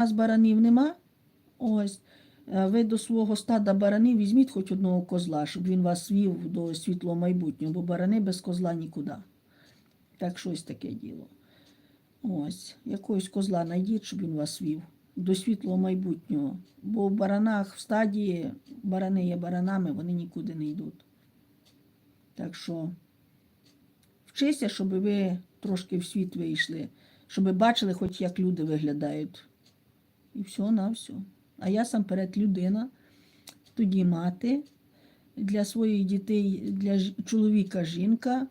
нас баранів нема. Ось. е, Ви до свого стада баранів візьміть хоч одного козла, щоб він вас вів до світлого майбутнього, бо барани без козла нікуди. Так щось таке діло. Ось, якогось козла знайдіть, щоб він вас вів до світлого майбутнього. Бо в баранах в стадії барани є баранами, вони нікуди не йдуть. Так що вчися, щоб ви трошки в світ вийшли, щоб бачили, хоч як люди виглядають. І все на все. А я сам перед людина, тоді мати для своїх дітей, для чоловіка жінка,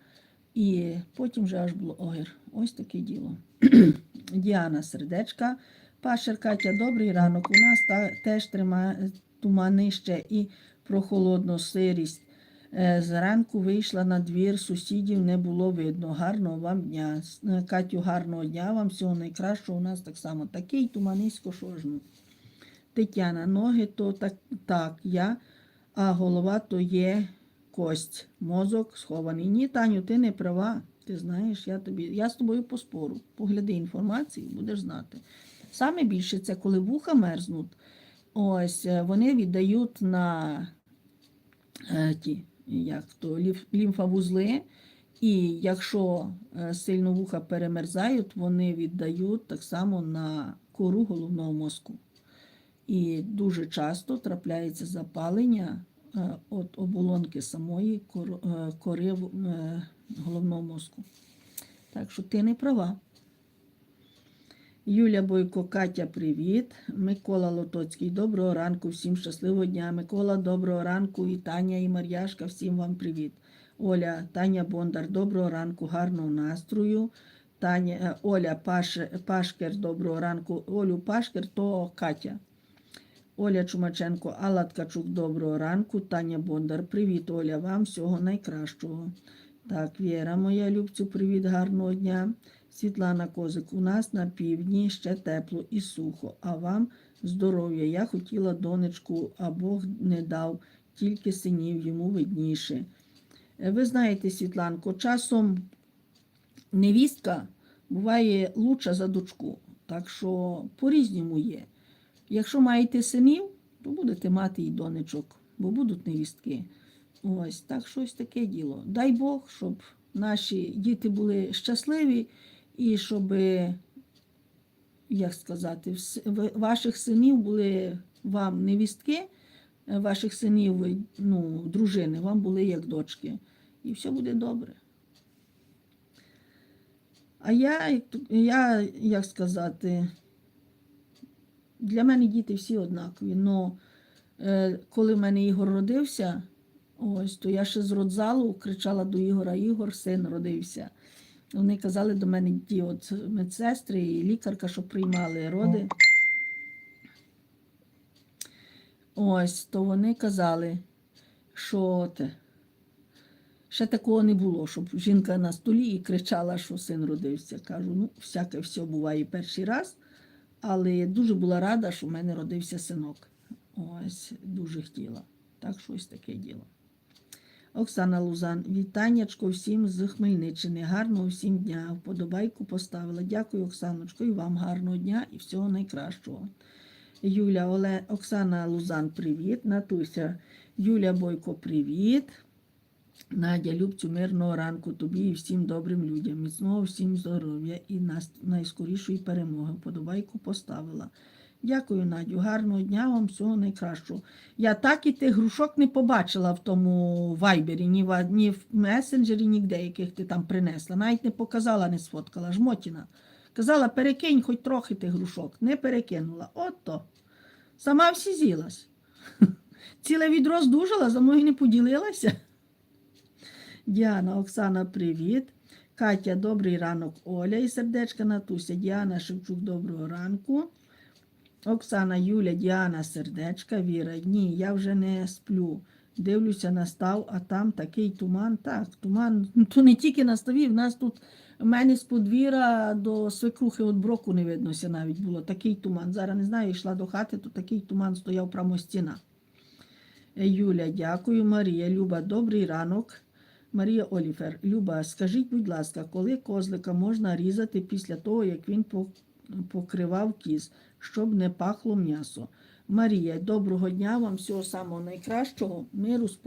і потім вже аж блогер. Ось таке діло. Діана Сердечка, Пашер Катя, добрий ранок. У нас та, теж трима, тумани ще і прохолодно сирість. Е, Зранку вийшла на двір, сусідів не було видно. Гарного вам дня. Е, Катю, гарного дня вам, всього найкращого. У нас так само такий туманисько, ну. Тетяна, ноги то так, так, я, а голова то є кость, мозок схований. Ні, Таню, ти не права. Ти знаєш, я тобі, я з тобою поспору. Погляди інформацію, будеш знати. Саме більше це коли вуха мерзнуть, ось е, вони віддають на ті, як то, лімфовузли, і якщо е, сильно вуха перемерзають, вони віддають так само на кору головного мозку. І дуже часто трапляється запалення е, от оболонки самої е, кори е, головного мозку. Так що ти не права. Юля Бойко, Катя, привіт. Микола Лотоцький, доброго ранку, всім щасливого дня. Микола, доброго ранку. І Таня, і Мар'яшка, всім вам привіт. Оля, Таня Бондар, доброго ранку, гарного настрою. Таня, е, Оля Паш, Пашкер, доброго ранку. Олю Пашкер, то Катя. Оля Чумаченко, Алла Ткачук, доброго ранку. Таня Бондар, привіт, Оля, вам всього найкращого. Так, Віра, моя любцю, привіт, гарного дня. Світлана Козик, у нас на півдні ще тепло і сухо, а вам здоров'я. Я хотіла донечку, а Бог не дав, тільки синів йому видніше. Е, Ви знаєте, Світланко, часом невістка буває лучша за дочку, так що по-різному є. Якщо маєте синів, то будете мати і донечок, бо будуть невістки. Ось так щось таке діло. Дай Бог, щоб наші діти були щасливі і щоб, як сказати, ваших синів були вам невістки, ваших синів, ну, дружини, вам були як дочки. І все буде добре. А я, я, як сказати, для мене діти всі однакові. Но е, коли в мене Ігор родився, ось, то я ще з родзалу кричала до Ігора, Ігор, син родився. Вони казали до мене ті от медсестри і лікарка, що приймали роди. Ось, то вони казали, що те, ще такого не було, щоб жінка на столі і кричала, що син родився. Кажу, ну, всяке все буває перший раз, але я дуже була рада, що в мене родився синок. Ось, дуже хотіла. Так, щось таке діло. Оксана Лузан, вітаннячко всім з Хмельниччини. Гарного всім дня. Вподобайку поставила. Дякую, Оксаночко, і вам гарного дня і всього найкращого. Юля Оле... Оксана Лузан, привіт. Натуся, Юля Бойко, привіт. Надя, Любцю, мирного ранку тобі і всім добрим людям. Міцного всім здоров'я і найскорішої перемоги. Вподобайку поставила. Дякую, Надю. Гарного дня вам всього найкращого. Я так і тих грушок не побачила в тому вайбері, ні в, ні в месенджері, ніде, яких ти там принесла. Навіть не показала, не сфоткала. Жмотіна. Казала, перекинь хоч трохи тих грушок. Не перекинула. От то. Сама всі з'їлась. Ціле відро здужала, за мною не поділилася. Діана, Оксана, привіт. Катя, добрий ранок, Оля і сердечка Натуся. Діана Шевчук, доброго ранку. Оксана, Юля, Діана, сердечка, Віра. Ні, я вже не сплю. Дивлюся на став, а там такий туман. Так, туман. Ну, То не тільки на ставі, в нас тут в мене з подвір'я до свекрухи от броку не виднося навіть було. Такий туман. Зараз не знаю, йшла до хати, то такий туман стояв прямо стіна. Е, Юля, дякую. Марія, Люба, добрий ранок. Марія Оліфер, Люба, скажіть, будь ласка, коли козлика можна різати після того, як він покривав кіз? щоб не пахло м'ясо. Марія, доброго дня вам, всього самого найкращого, миру, спокою.